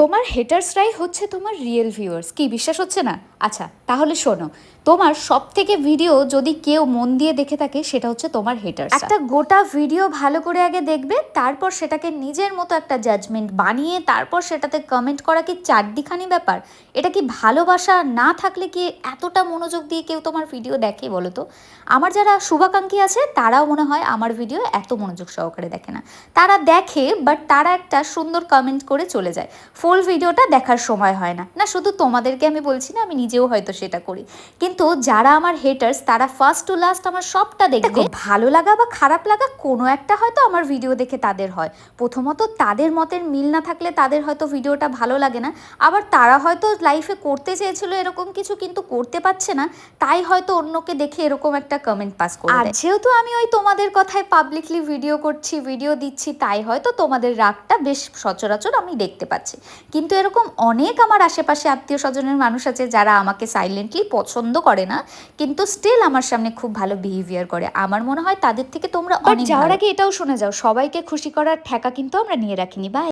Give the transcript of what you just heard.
তোমার হেটার্সরাই হচ্ছে তোমার রিয়েল ভিউয়ার্স কি, বিশ্বাস হচ্ছে না? আচ্ছা তাহলে শোনো, তোমার সব থেকে ভিডিও যদি কেউ মন দিয়ে দেখে থাকে, সেটা হচ্ছে তোমার হেটার্স একটা গোটা ভিডিও ভালো করে আগে দেখবে, তারপর সেটাকে নিজের মতো একটা জাজমেন্ট বানিয়ে, তারপর সেটাতে কমেন্ট করা কি চারদিখানি ব্যাপার? এটা কি ভালোবাসা না থাকলে কি এতটা মনোযোগ দিয়ে কেউ তোমার ভিডিও দেখে বলো তো? আমার যারা শুভাকাঙ্ক্ষী আছে, তারাও মনে হয় আমার ভিডিও এত মনোযোগ সহকারে দেখে না। তারা দেখে বাট তারা একটা সুন্দর কমেন্ট করে চলে যায়। ফুল ভিডিওটা দেখার সময় হয় না। না শুধু তোমাদেরকে আমি বলছি না আমি নিজেও হয়তো সেটা করি। কিন্তু যারা আমার হেটার্স তারা ফার্স্ট টু লাস্ট আমার সবটা দেখবে। ভালো লাগা বা খারাপ লাগা কোনো একটা হয়তো আমার ভিডিও দেখে তাদের হয়। প্রথমত তাদের মতের মিল না থাকলে তাদের হয়তো ভিডিওটা ভালো লাগে না। আবার তারা হয়তো লাইফে করতে চেয়েছিল এরকম কিছু কিন্তু করতে পারছে না। তাই হয়তো অন্যকে দেখে এরকম একটা কমেন্ট পাস করে আর যেহেতু আমি ওই তোমাদের কথায় পাবলিকলি ভিডিও করছি ভিডিও দিচ্ছি তাই হয়তো তোমাদের রাগটা বেশ সচরাচর আমি দেখতে পাচ্ছি। কিন্তু এরকম অনেক আমার আশেপাশে আত্মীয় স্বজনের মানুষ আছে যারা আমাকে সাইলেন্টলি পছন্দ করে না কিন্তু স্টিল আমার সামনে খুব ভালো বিহেভিয়ার করে। আমার মনে হয় তাদের থেকে তোমরা অনেক যাওয়ার আগে এটাও শুনে যাও সবাইকে খুশি করার ঠেকা কিন্তু আমরা নিয়ে রাখিনি বা